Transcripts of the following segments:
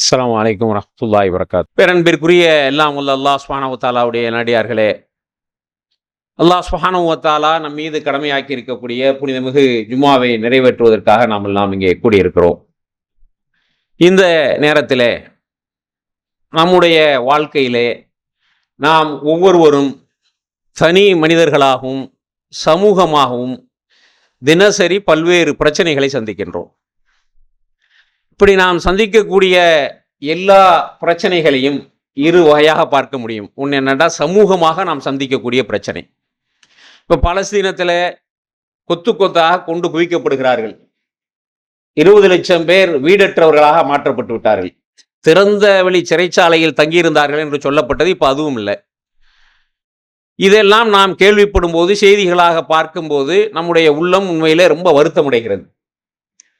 அஸ்லாம் வலைக்கம் வரஹ்மத்துல்லாஹி வரகாத் பேரன்பிற்குரிய எல்லாம் உள்ள அல்லாஹ் சுப்ஹானஹு நடிகார்களே அல்லாஹ் சுப்ஹானஹு நம் மீது கடமையாக்கி இருக்கக்கூடிய புனிதமிகு ஜும்மாவை நிறைவேற்றுவதற்காக நாம் எல்லாம் இங்கே கூடியிருக்கிறோம். இந்த நேரத்திலே நம்முடைய வாழ்க்கையிலே நாம் ஒவ்வொருவரும் தனி மனிதர்களாகவும் சமூகமாகவும் தினசரி பல்வேறு பிரச்சனைகளை சந்திக்கின்றோம். இப்படி நாம் சந்திக்கக்கூடிய எல்லா பிரச்சனைகளையும் இரு வகையாக பார்க்க முடியும். ஒன்று என்னென்னா சமூகமாக நாம் சந்திக்கக்கூடிய பிரச்சனை. இப்போ பலஸ்தீனத்தில் கொத்து கொத்தாக கொண்டு குவிக்கப்படுகிறார்கள். இருபது லட்சம் பேர் வீடற்றவர்களாக மாற்றப்பட்டு விட்டார்கள். திறந்த வெளி சிறைச்சாலையில் தங்கியிருந்தார்கள் என்று சொல்லப்பட்டது இப்போ அதுவும் இல்லை. இதெல்லாம் நாம் கேள்விப்படும் போது செய்திகளாக பார்க்கும்போது நம்முடைய உள்ளம் உண்மையிலே ரொம்ப வருத்தமடைகிறது.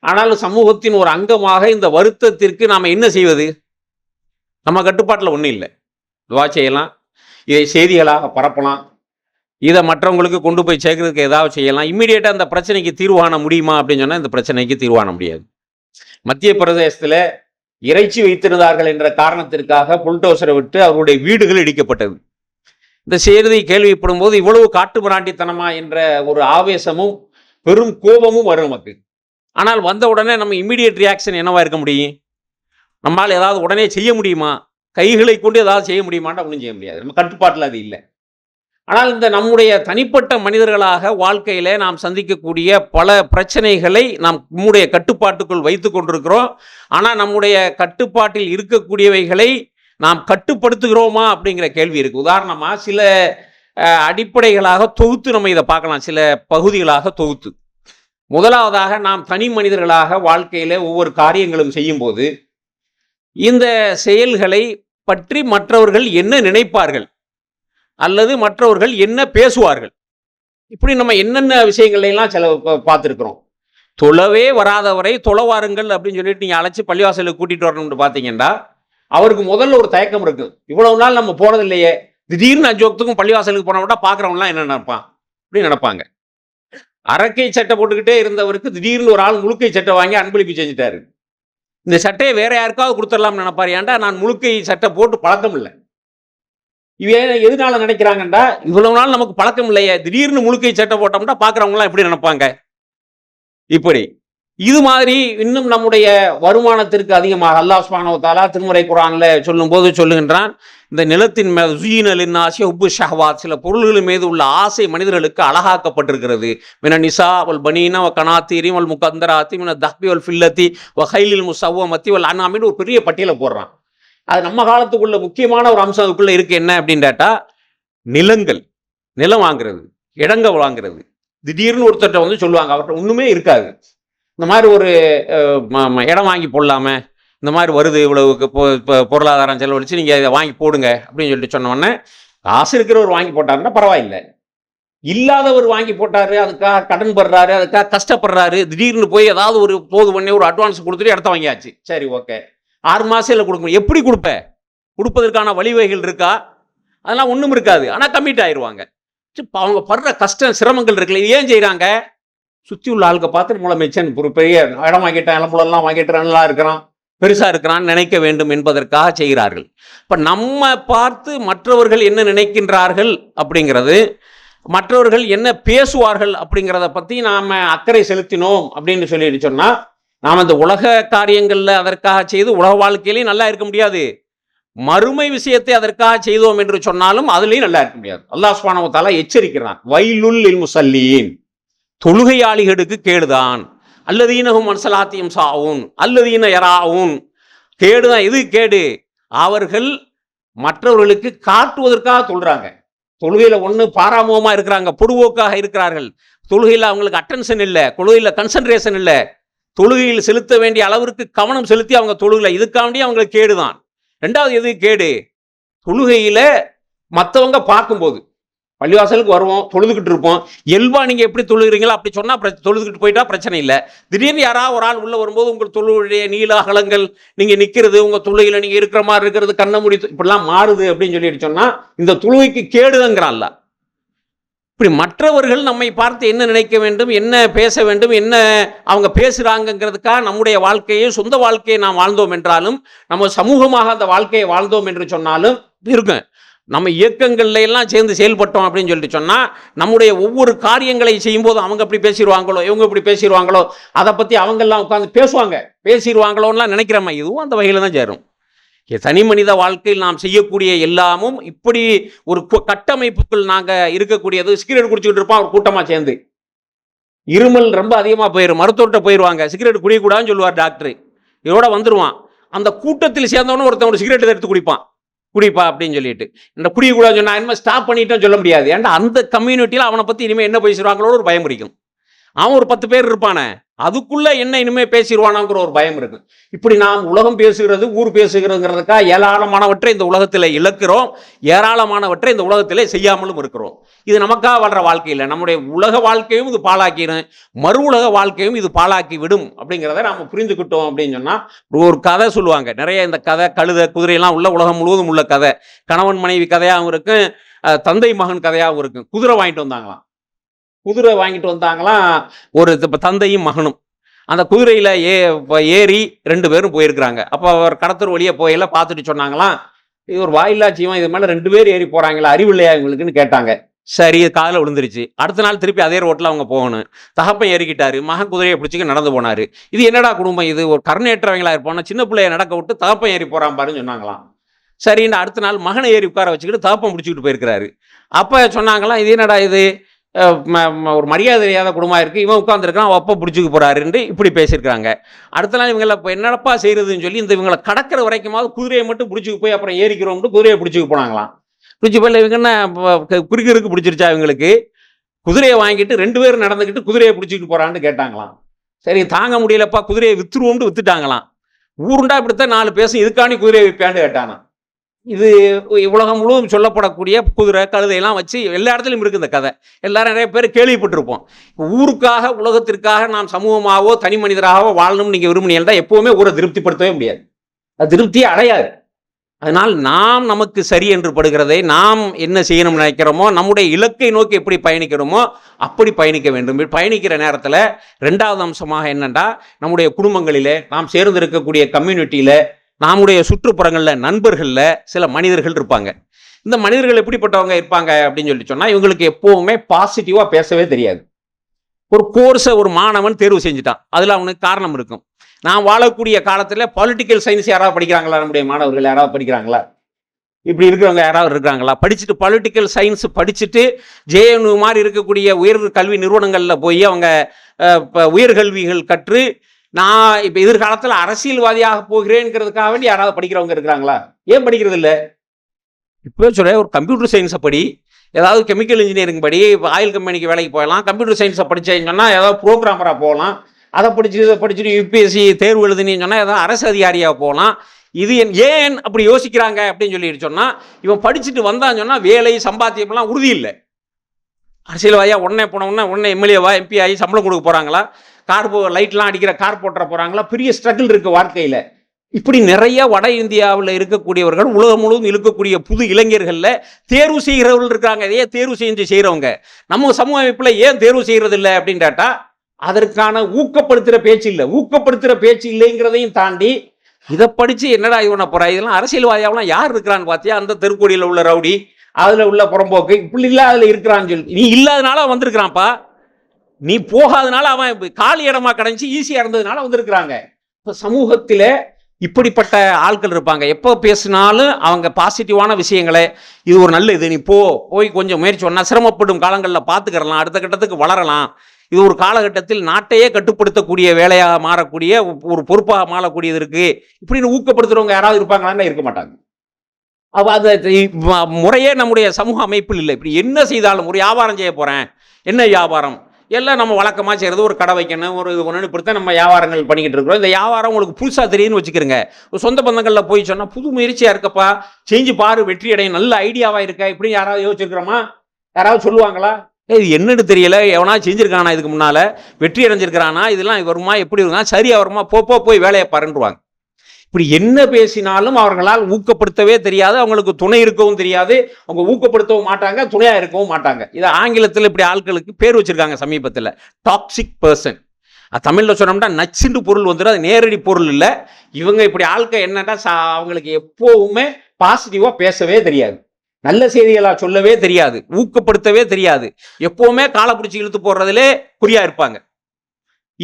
ஆனால் சமூகத்தின் ஒரு அங்கமாக இந்த வருத்தத்திற்கு நாம் என்ன செய்வது? நம்ம கட்டுப்பாட்டில் ஒன்றும் இல்லை. துவா செய்யலாம். இதை செய்திகளாக பரப்பலாம். இதை மற்றவங்களுக்கு கொண்டு போய் சேர்க்கறதுக்கு ஏதாவது செய்யலாம். இம்மிடியேட்டாக அந்த பிரச்சனைக்கு தீர்வான முடியுமா அப்படின்னு சொன்னால் இந்த பிரச்சனைக்கு தீர்வான முடியாது. மத்திய பிரதேசத்தில் இறைச்சி வைத்திருந்தார்கள் என்ற காரணத்திற்காக புல்டோசரை விட்டு அவருடைய வீடுகள் இடிக்கப்பட்டது. இந்த செய்தியை கேள்விப்படும் போது இவ்வளவு காட்டுமிராண்டித்தனமா என்ற ஒரு ஆவேசமும் பெரும் கோபமும் வரும் நமக்கு. ஆனால் வந்த உடனே நம்ம இம்மிடியட் ரியாக்ஷன் என்னவாக இருக்க முடியும்? நம்மால் ஏதாவது உடனே செய்ய முடியுமா? கைகளை கொண்டு ஏதாவது செய்ய முடியுமான்னு ஒன்றும் செய்ய முடியாது. நம்ம கட்டுப்பாட்டில் அது இல்லை. ஆனால் இந்த நம்முடைய தனிப்பட்ட மனிதர்களாக வாழ்க்கையில் நாம் சந்திக்கக்கூடிய பல பிரச்சனைகளை நாம் நம்முடைய கட்டுப்பாட்டுக்குள் வைத்து கொண்டிருக்கிறோம். ஆனால் நம்முடைய கட்டுப்பாட்டில் இருக்கக்கூடியவைகளை நாம் கட்டுப்படுத்துகிறோமா அப்படிங்கிற கேள்வி இருக்குது உதாரணமாக சில அடிப்படைகளாக தொகுத்து நம்ம இதை பார்க்கலாம். சில பகுதிகளாக தொகுத்து. முதலாவதாக நாம் தனி மனிதர்களாக வாழ்க்கையில் ஒவ்வொரு காரியங்களும் செய்யும்போது இந்த செயல்களை பற்றி மற்றவர்கள் என்ன நினைப்பார்கள்? அல்லது மற்றவர்கள் என்ன பேசுவார்கள்? இப்படி நம்ம என்னென்ன விஷயங்களையெல்லாம் சில பார்த்துருக்குறோம் பார்த்திருக்கிறோம். தொழவே வராதவரை தொலைவாருங்கள் அப்படின்னு சொல்லிட்டு நீங்கள் அழைச்சி பள்ளிவாசலுக்கு கூட்டிகிட்டு வரணும்னு பார்த்தீங்கன்னா அவருக்கு முதல்ல ஒரு தயக்கம் இருக்குது இவ்வளவு நாள் நம்ம போனதில்லையே. திடீர்னு அஞ்சு வக்துக்கும் பள்ளிவாசலுக்கு போனவட்டா பார்க்குறவங்களாம் என்ன நினைப்பான் அப்படின்னு நினைப்பாங்க. அரக்கை சட்டை போட்டுக்கிட்டே இருந்தவருக்கு திடீர்னு ஒரு ஆள் முழுக்கை சட்டை வாங்கி அன்பளிப்பு செஞ்சுட்டாரு. இந்த சட்டையை வேற யாருக்காவது கொடுத்துடலாம்னு நினைப்பாரு. ஏன்டா நான் முழுக்கை சட்டை போட்டு பழக்கம் இல்லை. இவன் எதனால நினைக்கிறாங்கண்டா? இவ்வளவு நாள் நமக்கு பழக்கம் இல்லையே. திடீர்னு முழுக்கை சட்டை போட்டோம்னா பார்க்குறவங்களாம் எப்படி நினைப்பாங்க? இப்படி. இது மாதிரி இன்னும் நம்முடைய வருமானத்திற்கு அதிகமாக அல்லாஹ் சுப்ஹானஹு திருமுறை குரான்ல சொல்லும்போது சொல்லுகின்றான் இந்த நிலத்தின் மேல் ஜுயினலின் ஆசை உப்பு ஷஹவாத் சில பொருள்களின் மீது உள்ள ஆசை மனிதர்களுக்கு அழகாக்கப்பட்டிருக்கிறது. மின நிசா அவள் பனீனா அவள் கனாத்தீரி அவள் முகந்தராத்தி மின தஹ்பி வல் ஃபில்லத்தி வ ஹைலில் முசவ்வமத்தி அவள் அனாமின்னு ஒரு பெரிய பட்டியலை போடுறான். அது நம்ம காலத்துக்குள்ள முக்கியமான ஒரு அம்சம் அதுக்குள்ள இருக்கு என்ன அப்படின்னு கேட்டா நிலங்கள் நிலம் வாங்குறது இடங்க வாங்குறது. திடீர்னு ஒருத்தர்கிட்ட வந்து சொல்லுவாங்க அவர்கிட்ட ஒண்ணுமே இருக்காது. இந்த மாதிரி ஒரு இடம் வாங்கி போடலாமே? இந்த மாதிரி வருது இவ்வளவுக்கு பொருளாதாரம் செலவழிச்சு நீங்கள் இதை வாங்கி போடுங்க அப்படின்னு சொல்லிட்டு சொன்ன உடனே காசு இருக்கிறவர் வாங்கி போட்டாருன்னா பரவாயில்லை. இல்லாதவர் வாங்கி போட்டாரு அதுக்காக கடன் படுறாரு அதுக்காக கஷ்டப்படுறாரு திடீர்னு போய் ஏதாவது ஒரு போது பண்ணி ஒரு அட்வான்ஸ் கொடுத்துட்டு இடத்த வாங்கியாச்சு. சரி ஓகே. ஆறு மாதம் இல்லை கொடுக்கணும். எப்படி கொடுப்ப? கொடுப்பதற்கான வழிவகைகள் இருக்கா? அதெல்லாம் ஒன்றும் இருக்காது. ஆனால் கம்மிட் ஆயிடுவாங்க அவங்க படுற கஷ்டம் சிரமங்கள் இருக்குல்ல இது ஏன் செய்கிறாங்க சுற்றி உள்ள ஆளுக்கு பார்த்து மூல மெச்சன் ஒரு பெரிய இடம் வாங்கிட்டான் இளம்புலெல்லாம் வாங்கிட்டு நல்லா இருக்கிறான் பெருசாக இருக்கிறான்னு நினைக்க வேண்டும் என்பதற்காக செய்கிறார்கள். இப்போ நம்ம பார்த்து மற்றவர்கள் என்ன நினைக்கின்றார்கள் அப்படிங்கிறது மற்றவர்கள் என்ன பேசுவார்கள் அப்படிங்கிறத பற்றி நாம் அக்கறை செலுத்தினோம் அப்படின்னு சொல்லிட்டு சொன்னால் நாம் இந்த உலக காரியங்களில் அதற்காக செய்து உலக வாழ்க்கையிலையும் நல்லா இருக்க முடியாது. மறுமை விஷயத்தை அதற்காக செய்தோம் என்று சொன்னாலும் அதுலேயும் நல்லா இருக்க முடியாது. அல்லாஹ் சுபானவத்தால எச்சரிக்கிறான். வயலுல் லில் முசல்லீன் தொழுகையாளிகளுக்கு கேடுதான். அல்லதீனகும் மனசலாத்தியம் சாவும் அல்லதீன யராவும் கேடுதான். எது கேடு? அவர்கள் மற்றவர்களுக்கு காட்டுவதற்காக சொல்கிறாங்க தொழுகையில ஒண்ணு பாராமுகமா இருக்கிறாங்க. பொடுவோக்காக இருக்கிறார்கள். தொழுகையில் அவங்களுக்கு அட்டென்ஷன் இல்லை. தொழுகையில் கன்சன்ட்ரேஷன் இல்லை. தொழுகையில் செலுத்த வேண்டிய அளவிற்கு கவனம் செலுத்தி அவங்க தொழுகல. இதுக்காண்டி அவங்களுக்கு கேடுதான். ரெண்டாவது எது கேடு? தொழுகையில மற்றவங்க பார்க்கும்போது. பள்ளிவாசலுக்கு வருவோம் தொழுதுகிட்டு இருப்போம். எல்வா நீங்கள் எப்படி தொழுகிறீங்களோ அப்படி சொன்னால் பிர- தொழுதுகிட்டு போயிட்டா பிரச்சனை இல்லை. திடீர்னு யாராவது ஒரு ஆள் உள்ளே வரும்போது உங்கள் தொழுடைய நீல அகலங்கள் நீங்கள் நிற்கிறது உங்கள் தொழுகையில் நீங்கள் இருக்கிற மாதிரி இருக்கிறது கண்ணை முடி இப்படிலாம் மாறுது அப்படின்னு சொல்லிட்டு சொன்னால் இந்த தொழுகைக்கு கேடுதங்கிறான்ல இப்படி மற்றவர்கள் நம்மை பார்த்து என்ன நினைக்க வேண்டும் என்ன பேச வேண்டும் என்ன அவங்க பேசுகிறாங்கங்கிறதுக்காக நம்முடைய வாழ்க்கையை சொந்த வாழ்க்கையை நாம் வாழ்ந்தோம் என்றாலும் நம்ம சமூகமாக அந்த வாழ்க்கையை வாழ்ந்தோம் என்று சொன்னாலும் இருக்கும். நம்ம இயக்கங்கள்ல எல்லாம் சேர்ந்து செயல்பட்டோம் அப்படின்னு சொல்லிட்டு சொன்னால் நம்முடைய ஒவ்வொரு காரியங்களை செய்யும்போது அவங்க அப்படி பேசிடுவாங்களோ இவங்க இப்படி பேசிடுவாங்களோ அதை பற்றி அவங்கெல்லாம் உட்காந்து பேசுவாங்க. பேசிடுவாங்களோன்னுலாம் நினைக்கிறோமா? இதுவும் அந்த வகையில் தான் சேரும். தனி மனித வாழ்க்கையில் நாம் செய்யக்கூடிய எல்லாமும் இப்படி ஒரு கட்டமைப்புக்குள் நாங்கள் இருக்கக்கூடியது சிகரெட் குடிச்சுக்கிட்டு இருப்போம் ஒரு கூட்டமாக சேர்ந்து. இருமல் ரொம்ப அதிகமாக போயிடும் மருத்துவர்கிட்ட போயிடுவாங்க சிகரெட் குடிக்கக்கூடாதுன்னு சொல்லுவார் டாக்டர். இதோட வந்துடுவான் அந்த கூட்டத்தில் சேர்ந்தவனும் ஒருத்தன் ஒரு சிகரெட் எடுத்து குடிப்பான். குடிப்பா அப்படின்னு சொல்லிட்டு. இந்த குடிக்கக்கூடாதுன்னு சொன்னா இனிமேல் ஸ்டாப் பண்ணிட்டோம் சொல்ல முடியாது. ஏன்டா அந்த கம்யூனிட்டியில் அவனை பற்றி இனிமேல் என்ன பேசுவாங்களோ ஒரு பயம் பிடிக்கும். அவன் ஒரு பத்து பேர் இருப்பானே. அதுக்குள்ள என்ன இனிமே பேசிடுவானாங்கிற ஒரு பயம் இருக்கு. இப்படி நாம் உலகம் பேசுகிறது ஊர் பேசுகிறதுங்கிறதுக்காக ஏராளமானவற்றை இந்த உலகத்தில் இழக்கிறோம் ஏராளமானவற்றை இந்த உலகத்தில் செய்யாமலும் இருக்கிறோம். இது நமக்காக வாழ்ற வாழ்க்கையில் நம்முடைய உலக வாழ்க்கையும் இது பாழாக்கிடும் மறு உலக வாழ்க்கையும் இது பாழாக்கி விடும் அப்படிங்கிறத நாம் புரிந்துக்கிட்டோம் அப்படின்னு சொன்னால் ஒரு கதை சொல்லுவாங்க. நிறைய இந்த கதை கழுத குதிரையெல்லாம் உள்ள உலகம் முழுவதும் உள்ள கதை. கணவன் மனைவி கதையாகவும் இருக்கும் தந்தை மகன் கதையாகவும் இருக்கும் குதிரை வாங்கிட்டு வந்தாங்களாம். குதிரை வாங்கிட்டு வந்தாங்களாம். ஒரு இப்போ தந்தையும் மகனும். அந்த குதிரையில் ஏ இப்போ ஏறி ரெண்டு பேரும் போயிருக்கிறாங்க. அப்போ அவர் கடத்தூர் வழியே போயில பார்த்துட்டு சொன்னாங்களாம் இது ஒரு வாயில்லா ஜீவன் இது மேலே ரெண்டு பேர் ஏறி போகிறாங்களா அறிவில்லையா இவங்களுக்குன்னு கேட்டாங்க. சரி காதில் விழுந்துருச்சு. அடுத்த நாள் திருப்பி அதே ரோட்டில் அவங்க போகணும். தகப்பன் ஏறிக்கிட்டாரு மகன் குதிரையை பிடிச்சிக்க நடந்து போனாரு. இது என்னடா குடும்பம் இது? ஒரு கருணேற்றவங்களா இருப்போம்னா சின்ன பிள்ளைய நடக்க விட்டு தகப்பன் ஏறி போகிறான் பாருன்னு சொன்னாங்களாம். சரின்னு அடுத்த நாள் மகனை ஏறி உட்கார வச்சுக்கிட்டு தகப்பன் பிடிச்சிக்கிட்டு போயிருக்கிறாரு. அப்போ சொன்னாங்களாம் இது என்னடா இது? ஒரு மரியாதை தெரியாத குடும்பமாக இருக்குது இவன் உட்காந்துருக்கான் அப்பா பிடிச்சிக்க போறாருன்ட்டு இப்படி பேசியிருக்காங்க அடுத்த நாள் இவங்களை இப்போ என்னடப்பா செய்கிறதுன்னு சொல்லி இந்த இவங்களை கடக்கிற வரைக்குமாவது குதிரையை மட்டும் பிடிச்சிக்க போய் அப்புறம் ஏறிக்கிறோம்னு குதிரையை பிடிச்சிக்க போனாங்களாம். பிடிச்சி போய் இவங்க என்ன குறுக்கிருக்கு பிடிச்சிருச்சா இவங்களுக்கு? குதிரையை வாங்கிட்டு ரெண்டு பேரும் நடந்துக்கிட்டு குதிரையை பிடிச்சிக்கிட்டு போகிறான்னு கேட்டாங்களாம். சரி தாங்க முடியலப்பா குதிரையை வித்துருவோம்னு வித்துட்டாங்களாம். ஊருண்டா இப்படித்தான் நாலு பேசும் இதுக்காண்டி குதிரையை விற்பான்னு கேட்டானா இது உலகம் முழுவதும் சொல்லப்படக்கூடிய குதிரை கழுதையெல்லாம் வச்சு எல்லா இடத்துலையும் இருக்குது இந்த கதை. எல்லாரும் நிறைய பேர் கேள்விப்பட்டிருப்போம். ஊருக்காக உலகத்திற்காக நாம் சமூகமாகவோ தனி மனிதராகவோ வாழணும்னு நீங்கள் விரும்பினீங்கன்னா எப்பவுமே ஊரை திருப்திப்படுத்தவே முடியாது. அது திருப்தியே அடையாது. அதனால் நாம் நமக்கு சரி என்று படுகிறதை நாம் என்ன செய்யணும்னு நினைக்கிறோமோ நம்முடைய இலக்கை நோக்கி எப்படி பயணிக்கிறோமோ அப்படி பயணிக்க வேண்டும். பயணிக்கிற நேரத்தில் ரெண்டாவது அம்சமாக என்னென்னா நம்முடைய குடும்பங்களிலே நாம் சேர்ந்து இருக்கக்கூடிய கம்யூனிட்டியில் நம்முடைய சுற்றுப்புறங்களில் நண்பர்களில் சில மனிதர்கள் இருப்பாங்க. இந்த மனிதர்கள் எப்படிப்பட்டவங்க இருப்பாங்க அப்படின்னு சொல்லி சொன்னால் இவங்களுக்கு எப்போவுமே பாசிட்டிவாக பேசவே தெரியாது. ஒரு கோர்ஸை ஒரு மாணவன் தேர்வு செஞ்சுட்டான். அதில் அவனுக்கு காரணம் இருக்கும். நான் வாழக்கூடிய காலத்தில் பொலிட்டிக்கல் சயின்ஸ் யாராவது படிக்கிறாங்களா? நம்முடைய மாணவர்கள் யாராவது படிக்கிறாங்களா? இப்படி இருக்கிறவங்க யாராவது இருக்கிறாங்களா? படிச்சுட்டு பொலிட்டிக்கல் சயின்ஸ் படிச்சுட்டு ஜேஎன்யூ மாதிரி இருக்கக்கூடிய உயர் கல்வி நிறுவனங்களில் போய் அவங்க இப்போ உயர்கல்விகள் கற்று நான் இப்போ எதிர்காலத்தில் அரசியல்வாதியாக போகிறேங்கிறதுக்காக வேண்டி யாராவது படிக்கிறவங்க இருக்கிறாங்களா? ஏன் படிக்கிறது இல்லை இப்போ சொல்ல ஒரு கம்ப்யூட்டர் சயின்ஸை படி ஏதாவது கெமிக்கல் இன்ஜினியரிங் படி இப்போ ஆயில் கம்பெனிக்கு வேலைக்கு போகலாம் கம்ப்யூட்டர் சயின்ஸை படிச்சேன்னு சொன்னால் ஏதாவது ப்ரோக்ராமராக போகலாம் அதை படிச்சு இதை படிச்சுட்டு யூபிஎஸ்சி தேர்வு எழுதுனீன்னு சொன்னால் ஏதாவது அரசு அதிகாரியாக போகலாம். இது என் ஏன் அப்படி யோசிக்கிறாங்க அப்படின்னு சொல்லிட்டு சொன்னால் இவன் படிச்சுட்டு வந்தான்னு சொன்னால் வேலை சம்பாத்தியம்லாம் உறுதி இல்லை. அரசியல்வாதியா உடனே போனவுடனே உடனே எம்எல்ஏவா எம்பி ஆகி சம்பளம் கொடுக்க போகிறாங்களா கார் போ லைட்லாம் அடிக்கிற கார் போட்டுற போகிறாங்களா பெரிய ஸ்ட்ரகிள் இருக்குது வாழ்க்கையில். இப்படி நிறைய வட இந்தியாவில் இருக்கக்கூடியவர்கள் உலகம் முழுவதும் இருக்கக்கூடிய புது இளைஞர்களில் தேர்வு செய்கிறவர்கள் இருக்காங்க இதையே தேர்வு செஞ்சு செய்கிறவங்க நம்ம சமூக அமைப்பில் ஏன் தேர்வு செய்கிறது இல்லை அப்படின்னு கேட்டால் அதற்கான ஊக்கப்படுத்துகிற பேச்சு இல்லை. ஊக்கப்படுத்துகிற பேச்சு இல்லைங்கிறதையும் தாண்டி இதை படித்து என்னடா இவனை போகிறா இதெல்லாம் அரசியல்வாதியாவெல்லாம் யார் இருக்கிறான்னு பார்த்தியா? அந்த தெருக்கோடியில் உள்ள ரவுடி அதில் உள்ள புறம்போக்கு இப்படி இல்லாத இருக்கிறான்னு சொல்லி. நீ இல்லாதனால வந்திருக்கிறான்ப்பா. நீ போகாதனால அவன் காலி இடமா கிடைச்சி ஈஸியாக இருந்ததுனால வந்திருக்கிறாங்க. இப்போ சமூகத்தில் இப்படிப்பட்ட ஆட்கள் இருப்பாங்க. எப்போ பேசினாலும் அவங்க பாசிட்டிவான விஷயங்களை இது ஒரு நல்ல இது நீ போ போய் கொஞ்சம் முயற்சி பண்ணால் சிரமப்படும் காலங்களில் பார்த்துக்கிறலாம் அடுத்த கட்டத்துக்கு வளரலாம். இது ஒரு காலகட்டத்தில் நாட்டையே கட்டுப்படுத்தக்கூடிய வேலையாக மாறக்கூடிய ஒரு பொறுப்பாக மாறக்கூடியது இருக்குது இப்படின்னு ஊக்கப்படுத்துகிறவங்க யாராவது இருப்பாங்களான்னு இருக்க மாட்டாங்க. அவ அது முறையே நம்முடைய சமூக அமைப்பில் இல்லை. இப்படி என்ன செய்தாலும் ஒரு வியாபாரம் செய்ய போகிறேன் என்ன வியாபாரம்? எல்லாம் நம்ம வழக்கமாக செய்கிறது ஒரு கடை வைக்கணும் ஒரு இது ஒன்று இப்படித்தான் நம்ம வியாபாரங்கள் பண்ணிக்கிட்டு இருக்கிறோம். இந்த வியாபாரம் உங்களுக்கு புதுசாக தெரியும்னு வச்சுக்கிறங்க. சொந்த பந்தங்களில் போய் சொன்னால் புது முயற்சியாக இருக்கப்பா செஞ்சு பாரு வெற்றி அடையும் நல்ல ஐடியாவாக இருக்கா இப்படி யாராவது யோசிச்சிருக்கிறோமா? யாராவது சொல்லுவாங்களா? இது என்னன்னு தெரியல. எவனா செஞ்சுருக்கானா இதுக்கு முன்னால்? வெற்றி அடைஞ்சிருக்கிறானா? இதெல்லாம் வருமா? எப்படி இருக்கா சரியாக வருமா போ போ போய் வேலையை பாருன்றுவாங்க. இப்படி என்ன பேசினாலும் அவர்களால் ஊக்கப்படுத்தவே தெரியாது. அவங்களுக்கு துணை இருக்கவும் தெரியாது. அவங்க ஊக்கப்படுத்தவும் மாட்டாங்க துணையா இருக்கவும் மாட்டாங்க. இதை ஆங்கிலத்தில் இப்படி ஆட்களுக்கு பேர் வச்சிருக்காங்க சமீபத்தில். டாக்ஸிக் பர்சன் தமிழில் சொன்னோம்னா நச்சுண்டு பொருள் வந்துடும் அது நேரடி பொருள் இல்லை. இவங்க இப்படி ஆட்கள் என்னன்னா சா- அவங்களுக்கு எப்போவுமே பாசிட்டிவாக பேசவே தெரியாது. நல்ல செய்திகளாக சொல்லவே தெரியாது. ஊக்கப்படுத்தவே தெரியாது. எப்போவுமே காலை பிடிச்சி இழுத்து போடுறதுலே குறியா இருப்பாங்க.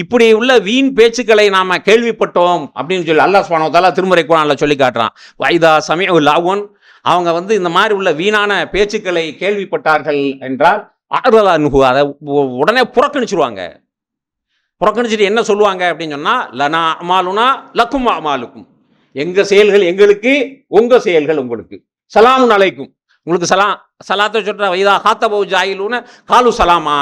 இப்படி உள்ள வீண் பேச்சுக்களை நாம கேள்விப்பட்டோம் அப்படின்னு சொல்லி அல்லாஹ் சுப்ஹானஹு திருமுறை குரானில் திருமறை சொல்லி காட்டுறான். வைதா சமய லாவோன். அவங்க வந்து இந்த மாதிரி உள்ள வீணான பேச்சுக்களை கேள்விப்பட்டார்கள் என்றால் ஆர்வலா நுகு அதை உடனே புறக்கணிச்சிருவாங்க. புறக்கணிச்சிட்டு என்ன சொல்லுவாங்க அப்படின்னு சொன்னால் லனா அமாலுனா லக்கும் அமாலுக்கும். எங்கள் செயல்கள் எங்களுக்கு உங்கள் செயல்கள் உங்களுக்கு. சலாமுன் அலைக்கும். உங்களுக்கு சலா சலாத்தை சொல்கிற வைதா ஹாத்தபவு ஜாயிலுன்னு காலு சலாமா.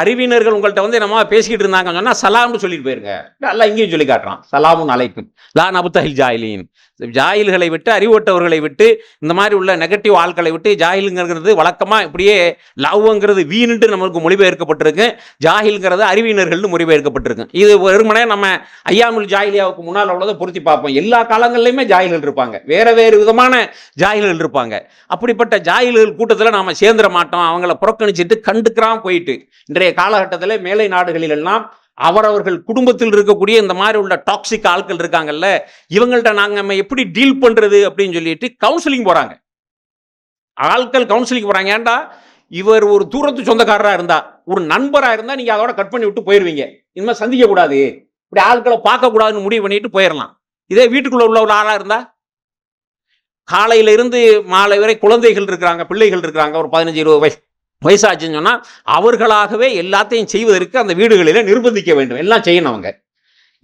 அறிவினர்கள் உங்கள்கிட்ட வந்து நம்ம பேசிக்கிட்டு இருந்தாங்கன்னு சொன்னா சலாம்னு சொல்லிட்டு போயிருங்க. நல்லா இங்கேயும் சொல்லி காட்டுறான். சலாமுன் அலைக்கும். லா நபுத்தஹில் ஜாயிலின். ஜாயில்களை விட்டு அறிவட்டவர்களை விட்டு இந்த மாதிரி உள்ள நெகட்டிவ் ஆட்களை விட்டு ஜாயிலுங்கிறது வழக்கமாக இப்படியே லவ்ங்கிறது வீணுட்டு நம்மளுக்கு மொழிபெயர்க்கப்பட்டிருக்கு. ஜாஹில்ங்கிறது அறிவியினர்கள்னு மொழிபெயர்க்கப்பட்டிருக்கு. இது வெறுமனே நம்ம ஐயாமுல் ஜாயிலியாவுக்கு முன்னால் உள்ளதை பொருத்தி பார்ப்போம். எல்லா காலங்கள்லையுமே ஜாயில்கள் இருப்பாங்க. வேற வேறு விதமான ஜாயில்கள் இருப்பாங்க. அப்படிப்பட்ட ஜாயில்கள் கூட்டத்தில் நாம் சேர்ந்துட மாட்டோம். அவங்கள புறக்கணிச்சிட்டு கண்டுக்கிறாம போயிட்டு இன்றைய காலகட்டத்தில் மேலை நாடுகளிலெல்லாம் அவரவர்கள் குடும்பத்தில் இருக்கக்கூடிய இந்த மாதிரி உள்ள டாக்ஸிக் ஆட்கள் இருக்காங்கல்ல இவங்கள்ட்ட நாங்கள் நம்ம எப்படி டீல் பண்ணுறது அப்படின்னு சொல்லிட்டு கவுன்சிலிங் போகிறாங்க ஆட்கள் கவுன்சிலிங் போகிறாங்க ஏன்டா? இவர் ஒரு தூரத்து சொந்தக்காரராக இருந்தா ஒரு நண்பராக இருந்தால் நீங்கள் அதோட கட் பண்ணி விட்டு போயிருவீங்க. இனிமேல் சந்திக்கக்கூடாது இப்படி ஆட்களை பார்க்கக்கூடாதுன்னு முடிவு பண்ணிட்டு போயிடலாம் இதே வீட்டுக்குள்ள உள்ள ஒரு ஆளாக இருந்தா? காலையில இருந்து மாலை வரை குழந்தைகள் இருக்கிறாங்க பிள்ளைகள் இருக்கிறாங்க ஒரு பதினஞ்சு இருபது வயசு. வயசாச்சுன்னு சொன்னால் அவர்களாகவே எல்லாத்தையும் செய்வதற்கு அந்த வீடுகளில் நிர்பந்திக்க வேண்டும். எல்லாம் செய்யணும் அவங்க.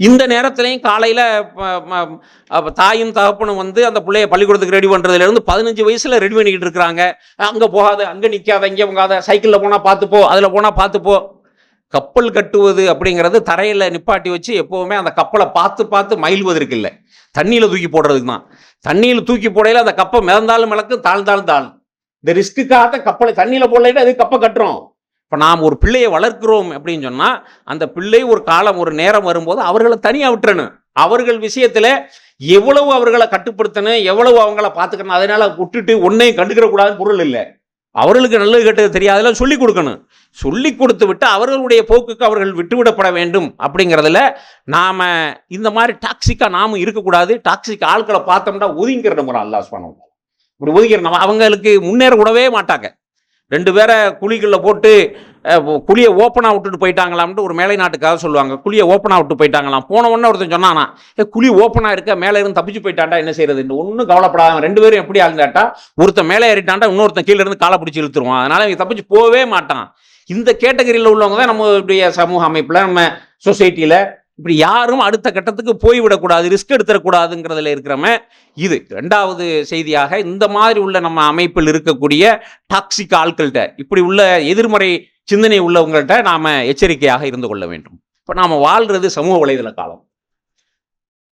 இந்த நேரத்திலையும் காலையில் தாயும் தகப்பனும் வந்து அந்த பிள்ளைய பள்ளிக்கூடத்துக்கு ரெடி பண்ணுறதுலேருந்து பதினஞ்சு வயசில் ரெடி பண்ணிக்கிட்டு இருக்கிறாங்க. அங்கே போகாத அங்கே நிற்காத இங்கே போகாத சைக்கிளில் போனால் பார்த்துப்போ அதில் போனால் பார்த்துப்போ கப்பல் கட்டுவது அப்படிங்கிறது தரையில் நிப்பாட்டி வச்சு எப்போவுமே அந்த கப்பலை பார்த்து பார்த்து மயில்வதற்கு இல்லை. தண்ணியில் தூக்கி போடுறதுக்கு தான். தண்ணியில் தூக்கி போடையில் அந்த கப்பை மிதந்தாலும் மிளக்கும் தாழ்ந்தாலும் தாழும். இந்த ரிஸ்க்குக்காக கப்பலை தண்ணியில் போடலைட்டு அது கப்பை கட்டுறோம்? இப்போ நாம் ஒரு பிள்ளையை வளர்க்கிறோம் அப்படின்னு சொன்னால் அந்த பிள்ளை ஒரு காலம் ஒரு நேரம் வரும்போது அவர்களை தனியாக விட்டுறணும். அவர்கள் விஷயத்தில் எவ்வளவு அவர்களை கட்டுப்படுத்தணும் எவ்வளவு அவங்கள பார்த்துக்கணும் அதனால விட்டுட்டு ஒன்றையும் கண்டுக்கிற பொருள் இல்லை. அவர்களுக்கு நல்லது கெட்டது தெரியாதெல்லாம் சொல்லி கொடுக்கணும். சொல்லி கொடுத்து விட்டு அவர்களுடைய போக்குக்கு அவர்கள் விட்டுவிடப்பட வேண்டும் அப்படிங்கிறதுல நாம இந்த மாதிரி டாக்ஸிக்காக நாமும் இருக்கக்கூடாது. டாக்ஸிக் ஆட்களை பார்த்தோம்னா ஒதுங்கிற முறை அல்லாஸ் பண்ணுவோம் இப்படி ஒதுக்கிற நம்ம அவங்களுக்கு முன்னேற விடவே மாட்டாங்க. ரெண்டு பேரை குழிகளில் போட்டு குழியை ஓப்பனாக விட்டுட்டு போயிட்டாங்களாம்ட்டு ஒரு மேலை நாட்டுக்காக சொல்லுவாங்க. குழியை ஓப்பனாக விட்டு போயிட்டாங்களாம். போன உடனே ஒருத்தன் சொன்னானா ஏ குழி ஓப்பனாக இருக்க? மேலே இருந்து தப்பிச்சு போயிட்டாண்டா என்ன செய்யறது ஒன்றும் கவலைப்படாத ரெண்டு பேரும் எப்படி ஆளுந்தாட்டா ஒருத்தன் மேலே ஏறிட்டாண்டா இன்னொருத்தன் கீழே இருந்து காலை பிடிச்சி இழுத்துருவான். அதனால இவங்க தப்பிச்சு போகவே மாட்டான். இந்த கேட்டகரியில் உள்ளவங்க தான் நம்மளுடைய சமூக அமைப்பில் நம்ம சொசைட்டியில் இப்படி யாரும் அடுத்த கட்டத்துக்கு போய்விடக்கூடாது ரிஸ்க் எடுத்துடக்கூடாதுங்கிறதுல இருக்கிறவன் இது. ரெண்டாவது செய்தியாக இந்த மாதிரி உள்ள நம்ம அமைப்பில் இருக்கக்கூடிய டாக்ஸிக் ஆட்கள்கிட்ட இப்படி உள்ள எதிர்மறை சிந்தனை உள்ளவங்கள்ட்ட நாம எச்சரிக்கையாக இருந்து கொள்ள வேண்டும். இப்போ நாம வாழ்றது சமூக வலைதள காலம்.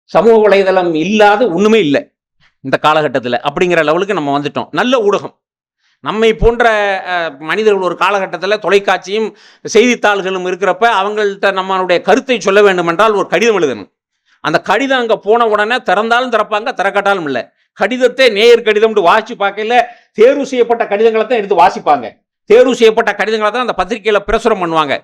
சமூக வலைதளம் இல்லாத ஒண்ணுமே இல்லை இந்த காலகட்டத்தில். அப்படிங்கிற லெவலுக்கு நம்ம வந்துட்டோம். நல்ல ஊடகம். நம்மை போன்ற மனிதர்கள் ஒரு காலகட்டத்தில் தொலைக்காட்சியும் செய்தித்தாள்களும் இருக்கிறப்ப அவங்கள்ட்ட நம்மளுடைய கருத்தை சொல்ல வேண்டும் என்றால் ஒரு கடிதம் எழுதணும். அந்த கடிதம் அங்கே போன உடனே திறந்தாலும் திறப்பாங்க திறக்கட்டாலும் இல்லை. கடிதத்தை நேயர் கடிதம்னு வாசிச்சு பார்க்கல தேர்வு செய்யப்பட்ட கடிதங்களை தான் எடுத்து வாசிப்பாங்க. தேர்வு செய்யப்பட்ட கடிதங்களை தான் அந்த பத்திரிகையில் பிரசுரம் பண்ணுவாங்க.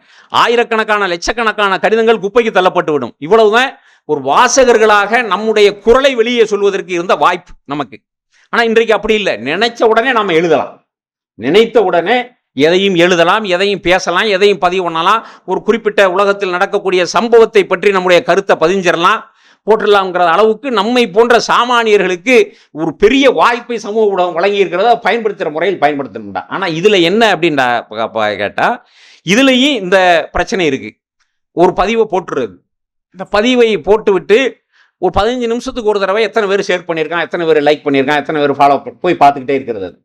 ஆயிரக்கணக்கான லட்சக்கணக்கான கடிதங்கள் குப்பைக்கு தள்ளப்பட்டு விடும். இவ்வளவுதான் ஒரு வாசகர்களாக நம்முடைய குரலை வெளியே சொல்வதற்கு இருந்த வாய்ப்பு நமக்கு. ஆனால் இன்றைக்கு அப்படி இல்லை. நினைச்ச உடனே நாம் எழுதலாம். நினைத்த உடனே எதையும் எழுதலாம் எதையும் பேசலாம் எதையும் பதிவு பண்ணலாம். ஒரு குறிப்பிட்ட உலகத்தில் நடக்கக்கூடிய சம்பவத்தை பற்றி நம்முடைய கருத்தை பதிஞ்சிடலாம் போட்டுடலாம்ங்கிற அளவுக்கு நம்மை போன்ற சாமானியர்களுக்கு ஒரு பெரிய வாய்ப்பை சமூக ஊடகம் வழங்கி இருக்கிறத பயன்படுத்துகிற முறையில் பயன்படுத்தணும்டா ஆனால் இதில் என்ன அப்படின்டா கேட்டால் இதுலேயும் இந்த பிரச்சனை இருக்குது ஒரு பதிவை போட்டுறது. இந்த பதிவை போட்டுவிட்டு ஒரு பதினஞ்சு நிமிஷத்துக்கு ஒரு தடவை எத்தனை பேர் ஷேர் பண்ணியிருக்கான் எத்தனை பேர் லைக் பண்ணியிருக்கான் எத்தனை பேர் ஃபாலோ போய் பார்த்துக்கிட்டே இருக்கிறது அது.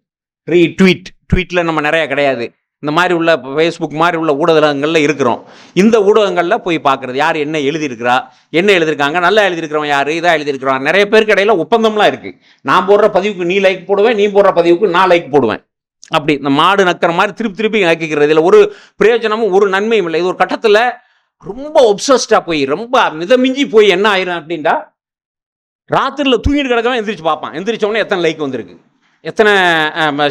ரீ ட்வீட் ட்வீட்டில் நம்ம நிறைய கிடையாது. இந்த மாதிரி உள்ள ஃபேஸ்புக் மாதிரி உள்ள ஊடகங்களில் இருக்கிறோம். இந்த ஊடகங்களில் போய் பார்க்குறது. யார் என்ன எழுதியிருக்கிறா? என்ன எழுதியிருக்காங்க? நல்லா எழுதியிருக்கிறவன் யார்? இதாக எழுதியிருக்கிறான். நிறைய பேருக்கு இடையில ஒப்பந்தம்லாம் இருக்குது நான் போடுற பதிவுக்கு நீ லைக் போடுவேன் நீ போடுற பதிவுக்கு நான் லைக் போடுவேன். அப்படி இந்த மாடு நக்கிற மாதிரி திருப்பி திருப்பி நக்கிக்கிறது இதில் ஒரு பிரயோஜனமும் ஒரு நன்மையும் இல்லை. இது ஒரு கட்டத்தில் ரொம்ப ஒப்சஸ்டாக போய் ரொம்ப மிதமிஞ்சி போய் என்ன ஆயிரும் அப்படின்டா ராத்திரியில் தூங்கிட்டு கிடக்கவே எந்திரிச்சு பார்ப்பான். எந்திரிச்சவொடனே எத்தனை லைக் வந்திருக்கு? எத்தனை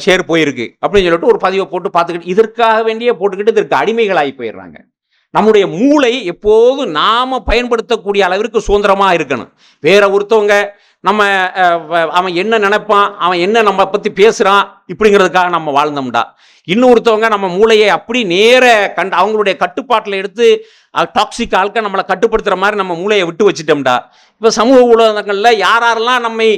ஷேர் போயிருக்கு அப்படின்னு சொல்லிட்டு ஒரு பதிவை போட்டு பார்த்துக்கிட்டு இதற்காக வேண்டியே போட்டுக்கிட்டு இதற்கு அடிமைகளாகி போயிடுறாங்க. நம்முடைய மூளை எப்போதும் நாம பயன்படுத்தக்கூடிய அளவிற்கு சுதந்திரமாக இருக்கணும். வேற ஒருத்தவங்க நம்ம அவன் என்ன நினைப்பான் அவன் என்ன நம்ம பற்றி பேசுகிறான் இப்படிங்கிறதுக்காக நம்ம வாழ்ந்தோம்டா. இன்னொருத்தவங்க நம்ம மூளையை அப்படி நேர கண்டு அவங்களுடைய கட்டுப்பாட்டில் எடுத்து டாக்ஸிக் ஆட்கள் நம்மளை கட்டுப்படுத்துகிற மாதிரி நம்ம மூளையை விட்டு வச்சுட்டோம்டா. இப்போ சமூக ஊடகங்களில் யார் யாரெல்லாம் நம்மை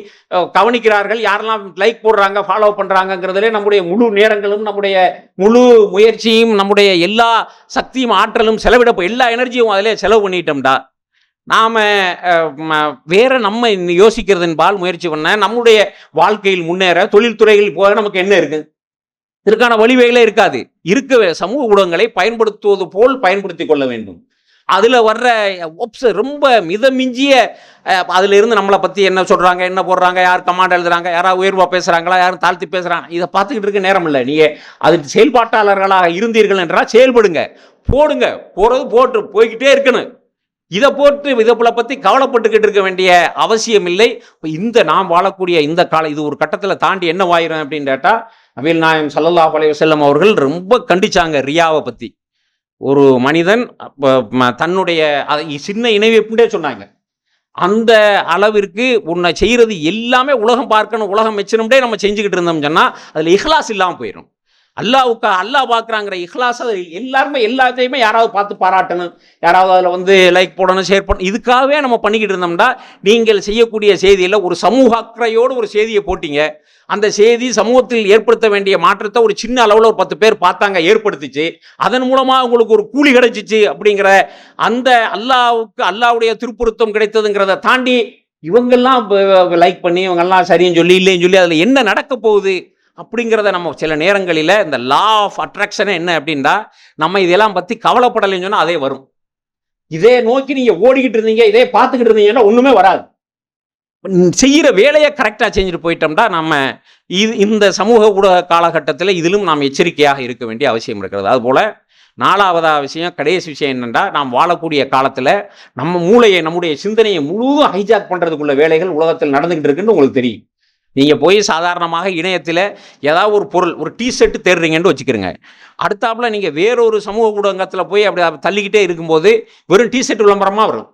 கவனிக்கிறார்கள் யாரெல்லாம் லைக் போடுறாங்க ஃபாலோ பண்ணுறாங்கங்கிறதுலே நம்முடைய முழு நேரங்களும் நம்முடைய முழு முயற்சியும் நம்முடைய எல்லா சக்தியும் ஆற்றலும் செலவிடப்போ எல்லா எனர்ஜியும் அதிலே செலவு பண்ணிட்டோம்டா. நாம் வேற நம்ம யோசிக்கிறதுன்பால் முயற்சி பண்ண நம்முடைய வாழ்க்கையில் முன்னேற தொழில்துறையில் போக நமக்கு என்ன இருக்குது இதற்கான வழிவகைகளே இருக்காது. இருக்க சமூக ஊடகங்களை பயன்படுத்துவது போல் பயன்படுத்தி கொள்ள வேண்டும். அதில் வர்ற ஒப்ஸ் ரொம்ப மிதமிஞ்சிய அதில் இருந்து நம்மளை பற்றி என்ன சொல்கிறாங்க என்ன போடுறாங்க யார் கமாண்ட் எழுதுறாங்க யாராவது உயர்வாக பேசுகிறாங்களா யாரும் தாழ்த்தி பேசுகிறாங்க இதை பார்த்துக்கிட்டு இருக்க நேரம் இல்லை. நீங்கள் அது செயல்பாட்டாளர்களாக இருந்தீர்கள் என்றால் செயல்படுங்க போடுங்க போகிறது போட்டு போய்கிட்டே இருக்கணும். இதை போட்டு இதை போல பற்றி கவலைப்பட்டுக்கிட்டு இருக்க வேண்டிய அவசியம் இல்லை. இந்த நாம் வாழக்கூடிய இந்த காலம் இது ஒரு கட்டத்தில் தாண்டி என்ன வாயிரும் அப்படின்னு கேட்டால் நபீல் நாயம் சல்லல்லா அலைஹி செல்லம் அவர்கள் ரொம்ப கண்டிச்சாங்க ரியாவை பற்றி ஒரு மனிதன் தன்னுடைய அதை சின்ன இணைவைப்புண்டே சொன்னாங்க. அந்த அளவிற்கு உன்னை செய்கிறது எல்லாமே உலகம் பார்க்கணும் உலகம் மெச்சணும்டே நம்ம செஞ்சுக்கிட்டு இருந்தோம் சொன்னால் அதில் இஹ்லாஸ் இல்லாமல் போயிடும் அல்லாவுக்கா அல்லாஹ் பார்க்குறாங்கிற இஹ்லாஸ் அது எல்லாருமே எல்லாத்தையுமே யாராவது பார்த்து பாராட்டணும். யாராவது அதில் வந்து லைக் போடணும் ஷேர் பண்ணணும் இதுக்காகவே நம்ம பண்ணிக்கிட்டு இருந்தோம்னா நீங்கள் செய்யக்கூடிய செய்தியில் ஒரு சமூக அக்கறையோடு ஒரு செய்தியை போட்டீங்க. அந்த செய்தி சமூகத்தில் ஏற்படுத்த வேண்டிய மாற்றத்தை ஒரு சின்ன அளவில் ஒரு பத்து பேர் பார்த்தாங்க ஏற்படுத்திச்சு. அதன் மூலமாக உங்களுக்கு ஒரு கூலி கிடைச்சிச்சு அப்படிங்கிற அந்த அல்லாவுக்கு அல்லாவுடைய திருப்பொருத்தம் கிடைத்ததுங்கிறத தாண்டி இவங்கெல்லாம் லைக் பண்ணி இவங்கெல்லாம் சரின்னு சொல்லி இல்லைன்னு சொல்லி அதில் என்ன நடக்க போகுது? அப்படிங்கிறத நம்ம சில நேரங்களில் இந்த லா ஆஃப் அட்ராக்ஷனே என்ன அப்படின்னா நம்ம இதெல்லாம் பற்றி கவலைப்படலைன்னு சொன்னால் அதே வரும். இதே நோக்கி நீங்கள் ஓடிக்கிட்டு இருந்தீங்க இதே பார்த்துக்கிட்டு இருந்தீங்கன்னா ஒன்றுமே வராது. செய்கிற வேலையை கரெக்டாக செஞ்சுட்டு போயிட்டோம்னா நம்ம இது இந்த சமூக ஊடக காலகட்டத்தில் இதிலும் நாம் எச்சரிக்கையாக இருக்க வேண்டிய அவசியம் இருக்கிறது. அதுபோல் நாலாவதா விஷயம் கடைசி விஷயம் என்னென்னா நாம் வாழக்கூடிய காலத்தில் நம்ம மூளையை நம்முடைய சிந்தனையை முழுவதும் ஹைஜாக் பண்ணுறதுக்குள்ள வேலைகள் உலகத்தில் நடந்துக்கிட்டு இருக்குன்னு உங்களுக்கு தெரியும். நீங்கள் போய் சாதாரணமாக இணையத்தில் ஏதாவது ஒரு பொருள் ஒரு டி ஷர்ட் தேடுறீங்கன்னு வச்சுக்கிறோங்க அடுத்தாப்புல நீங்கள் வேறொரு சமூக ஊடகத்தில் போய் அப்படி தள்ளிக்கிட்டே இருக்கும்போது வெறும் டிஷர்ட் விளம்பரமாக வரும்.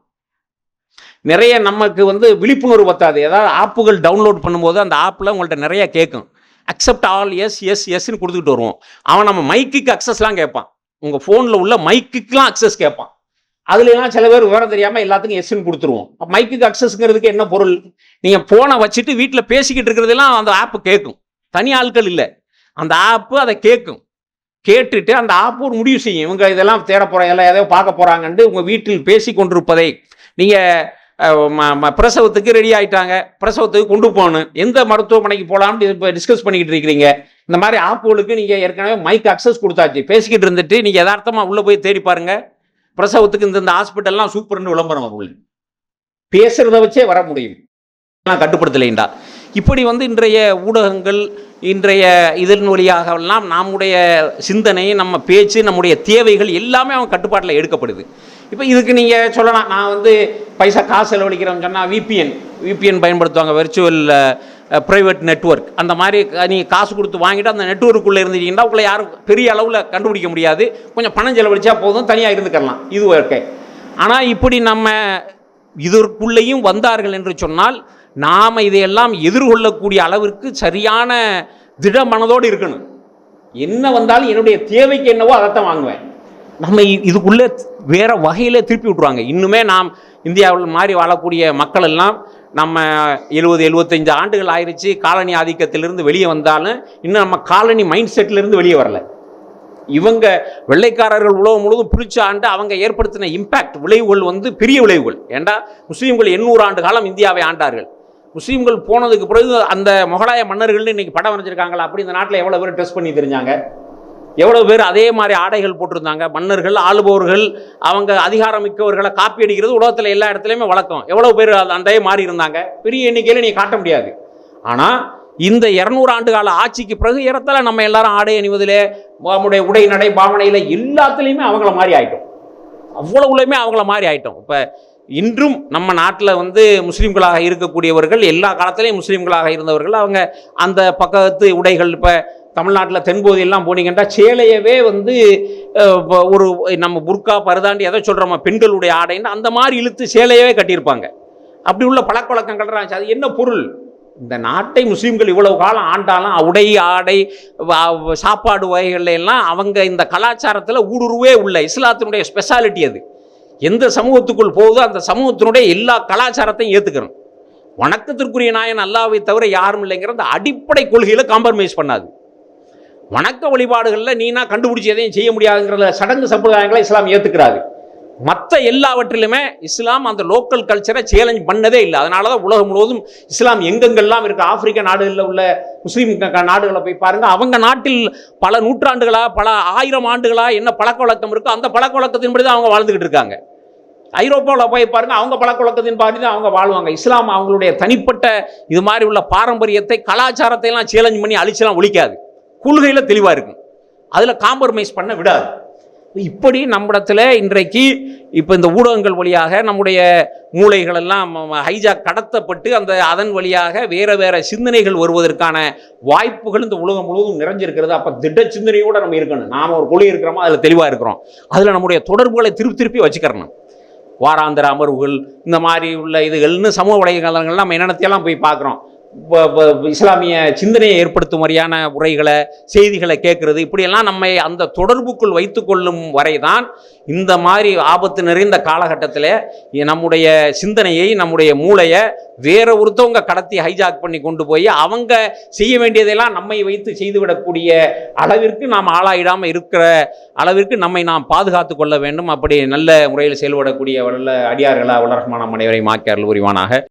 நிறைய நமக்கு வந்து விழிப்புணர்வு பத்தாது. ஏதாவது ஆப்புகள் டவுன்லோட் பண்ணும்போது அந்த ஆப்பில் உங்கள்கிட்ட நிறைய கேட்கும். அக்செப்ட் ஆல் எஸ் எஸ் எஸ்ன்னு கொடுத்துக்கிட்டு வருவோம். அவன் நம்ம மைக்குக்கு அக்சஸ்லாம் கேட்பான். உங்கள் ஃபோனில் உள்ள மைக்குக்கெலாம் அக்சஸ் கேட்பான். அதுலாம் சில பேர் விவரம் தெரியாமல் எல்லாத்துக்கும் எஸ்ன்னு கொடுத்துருவோம். மைக்குக்கு அக்சஸ்ங்கிறதுக்கு என்ன பொருள்? நீங்கள் ஃபோனை வச்சுட்டு வீட்டில் பேசிக்கிட்டு இருக்கிறதெல்லாம் அந்த ஆப்பு கேட்கும் தனி ஆட்கள் இல்லை. அந்த ஆப்பு அதை கேட்கும் கேட்டுட்டு அந்த ஆப் ஒரு முடிவு செய்யும். இவங்க இதெல்லாம் தேட போகிறாங்க எல்லாம் எதையோ பார்க்க போகிறாங்கன்ட்டு உங்கள் வீட்டில் பேசி கொண்டிருப்பதை. நீங்கள் பிரசவத்துக்கு ரெடி ஆகிட்டாங்க பிரசவத்துக்கு கொண்டு போகணும். எந்த மருத்துவமனைக்கு போகலாம்னு இப்போ டிஸ்கஸ் பண்ணிக்கிட்டு இருக்கிறீங்க. இந்த மாதிரி ஆப்புகளுக்கு நீங்கள் ஏற்கனவே மைக் அக்சஸ் கொடுத்தாச்சு. பேசிக்கிட்டு இருந்துட்டு நீங்கள் யதார்த்தமாக உள்ளே போய் தேடி பாருங்கள் பிரசவத்துக்கு இந்த இந்த ஹாஸ்பிட்டல்லாம் சூப்பர்னு விளம்பரம் வரும் பேசுறத வச்சே வர முடியும். நான் கட்டுப்படுத்தலைண்டா. இப்படி வந்து இன்றைய ஊடகங்கள் இன்றைய இதன் வழியாகலாம் நம்முடைய சிந்தனை நம்ம பேச்சு நம்முடைய தேவைகள் எல்லாமே அவன் கட்டுப்பாட்டில் எடுக்கப்படுது. இப்போ இதுக்கு நீங்கள் சொல்லலாம் நான் வந்து பைசா காசு செலவழிக்கிறேன்னு சொன்னால் விபிஎன் விபிஎன் பயன்படுத்துவாங்க வெர்ச்சுவல் ப்ரைவேட் நெட்வொர்க் அந்த மாதிரி நீங்கள் காசு கொடுத்து வாங்கிட்டு அந்த நெட்வொர்க்குள்ளே இருந்துட்டீங்கன்னா உங்களை யாரும் பெரிய அளவில் கண்டுபிடிக்க முடியாது. கொஞ்சம் பணம் செலவழிச்சா போதும் தனியாக இருந்துக்கலாம். இது ஓகே. ஆனால் இப்படி நம்ம இதற்குள்ளேயும் வந்தார்கள் என்று சொன்னால் நாம் இதையெல்லாம் எதிர்கொள்ளக்கூடிய அளவிற்கு சரியான திட மனதோடு இருக்கணும். என்ன வந்தாலும் என்னுடைய தேவைக்கு என்னவோ அதைத்தான் வாங்குவேன். நம்ம இதுக்குள்ளே வேறு வகையில் திருப்பி விட்ருவாங்க இன்னுமே நாம் இந்தியாவில் மாதிரி வாழக்கூடிய மக்கள் எல்லாம் நம்ம எழுபது எழுபத்தஞ்சு ஆண்டுகள் ஆயிடுச்சு காலனி ஆதிக்கத்திலிருந்து வெளியே வந்தாலும் இன்னும் நம்ம காலனி மைண்ட் செட்டிலிருந்து வெளியே வரல. இவங்க வெள்ளைக்காரர்கள் உலகம் முழுவதும் பிடிச்ச ஆண்டு அவங்க ஏற்படுத்தின இம்பாக்ட் விளைவுகள் வந்து பெரிய விளைவுகள். ஏண்டா? முஸ்லீம்கள் எண்ணூறு ஆண்டு காலம் இந்தியாவை ஆண்டார்கள். முஸ்லீம்கள் போனதுக்கு பிறகு அந்த முகலாய மன்னர்கள்னு இன்னைக்கு படம் வரைஞ்சிருக்காங்களா? அப்படி இந்த நாட்டில் எவ்வளோ பேர் டெஸ்ட் பண்ணி தெரிஞ்சாங்க? எவ்வளோ பேர் அதே மாதிரி ஆடைகள் போட்டிருந்தாங்க. மன்னர்கள் ஆளுபவர்கள் அவங்க அதிகாரம் மிக்கவர்களை காப்பி அடிக்கிறது உலகத்தில் எல்லா இடத்துலையுமே வழக்கம். எவ்வளோ பேர் அந்த மாறி இருந்தாங்க? பெரிய எண்ணிக்கையில் நீ காட்ட முடியாது. ஆனால் இந்த இரநூறு ஆண்டு கால ஆட்சிக்கு பிறகு இடத்துல நம்ம எல்லாரும் ஆடை அணிவதில் நம்முடைய உடை நடை பாவனையில் எல்லாத்துலேயுமே அவங்கள மாதிரி ஆயிட்டோம். அவ்வளவுலையுமே அவங்கள மாதிரி ஆயிட்டோம். இப்போ இன்றும் நம்ம நாட்டில் வந்து முஸ்லீம்களாக இருக்கக்கூடியவர்கள் எல்லா காலத்திலையும் முஸ்லீம்களாக இருந்தவர்கள் அவங்க அந்த பக்கத்து உடைகள் இப்போ தமிழ்நாட்டில் தென்பகுதியெல்லாம் போனீங்கன்னா சேலையவே வந்து ஒரு நம்ம புர்கா பருதாண்டி எதை சொல்கிறோமா பெண்களுடைய ஆடைன்னு அந்த மாதிரி இழுத்து சேலையவே கட்டியிருப்பாங்க. அப்படி உள்ள பழக்கவழக்கங்கள் இருந்துச்சு. அது என்ன பொருள்? இந்த நாட்டை முஸ்லீம்கள் இவ்வளவு காலம் ஆண்டாலும் உடை ஆடை சாப்பாடு வகைகள்ல எல்லாம் அவங்க இந்த கலாச்சாரத்தில் ஊடுருவே உள்ள இஸ்லாத்தினுடைய ஸ்பெஷாலிட்டி அது. எந்த சமூகத்துக்குள் போகுதோ அந்த சமூகத்தினுடைய எல்லா கலாச்சாரத்தையும் ஏற்றுக்கணும் வணக்கத்திற்குரிய நாயன் அல்லாவை தவிர யாரும் இல்லைங்கிற அந்த அடிப்படை கொள்கையில் காம்ப்ரமைஸ் பண்ணாது. வணக்க வழிபாடுகளில் நீனா கண்டுபிடிச்சி எதையும் செய்ய முடியாதுங்கிற சடங்கு சம்பிரதாயங்களை இஸ்லாம் ஏற்றுக்கிறாரு மற்ற எல்லாவற்றிலுமே இஸ்லாம் அந்த லோக்கல் கல்ச்சரை சேலஞ்ச் பண்ணதே இல்லை. அதனால தான் உலகம் முழுவதும் இஸ்லாம் எங்கெங்கெல்லாம் இருக்குது ஆப்பிரிக்க நாடுகளில் உள்ள முஸ்லீம் நாடுகளை போய் பாருங்கள் அவங்க நாட்டில் பல நூற்றாண்டுகளாக பல ஆயிரம் ஆண்டுகளாக என்ன பழக்க வழக்கம் இருக்கோ அந்த பழக்க வழக்கத்தின்படி தான் அவங்க வாழ்ந்துக்கிட்டு இருக்காங்க. ஐரோப்பாவில் போய் பாருங்கள் அவங்க பழக்கவழக்கத்தின் பாடி தான் அவங்க வாழ்வாங்க. இஸ்லாம் அவங்களுடைய தனிப்பட்ட இது மாதிரி உள்ள பாரம்பரியத்தை கலாச்சாரத்தை எல்லாம் சேலஞ்ச் பண்ணி அழிச்செல்லாம் ஒழிக்காது. கொள்கையில் தெளிவாக இருக்கும். அதில் காம்ப்ரமைஸ் பண்ண விடாது. இப்படி நம்மிடத்தில் இன்றைக்கு இப்போ இந்த ஊடகங்கள் வழியாக நம்முடைய மூளைகள் எல்லாம் ஹைஜாக் கடத்தப்பட்டு அந்த அதன் வழியாக வேறு வேறு சிந்தனைகள் வருவதற்கான வாய்ப்புகள் இந்த உலகம் முழுவதும் நிறைஞ்சிருக்கிறது. அப்போ திட்ட சிந்தனையோடு நம்ம இருக்கணும். நாம் ஒரு கொள்கை இருக்கிறோமோ? அதில் தெளிவாக இருக்கிறோம். அதில் நம்முடைய தொடர்புகளை திருப்பி திருப்பி வச்சுக்கிறணும். வாராந்திர அமர்வுகள் இந்த மாதிரி உள்ள இதுகள்னு சமூக வலைதளங்கள்லாம் நம்ம என்னென்னத்தையெல்லாம் போய் பார்க்குறோம். இஸ்லாமிய சிந்தனையை ஏற்படுத்தும் மாதிரியான உரைகளை செய்திகளை கேட்கறது. இப்படியெல்லாம் நம்மை அந்த தொடர்புக்குள் வைத்துக்கொள்ளும் வரைதான் இந்த மாதிரி ஆபத்து நிறைந்த காலகட்டத்தில் நம்முடைய சிந்தனையை நம்முடைய மூளையை வேற ஒருத்தவங்க கடத்தி ஹைஜாக் பண்ணி கொண்டு போய் அவங்க செய்ய வேண்டியதெல்லாம் நம்மை வைத்து செய்துவிடக்கூடிய அளவிற்கு நாம் ஆளாயிடாமல் இருக்கிற அளவிற்கு நம்மை நாம் பாதுகாத்து கொள்ள வேண்டும். அப்படி நல்ல முறையில் செயல்படக்கூடிய வல்ல அடியார்களா வளர்மான மனைவரை மாக்கியார்கள் உரிவானாக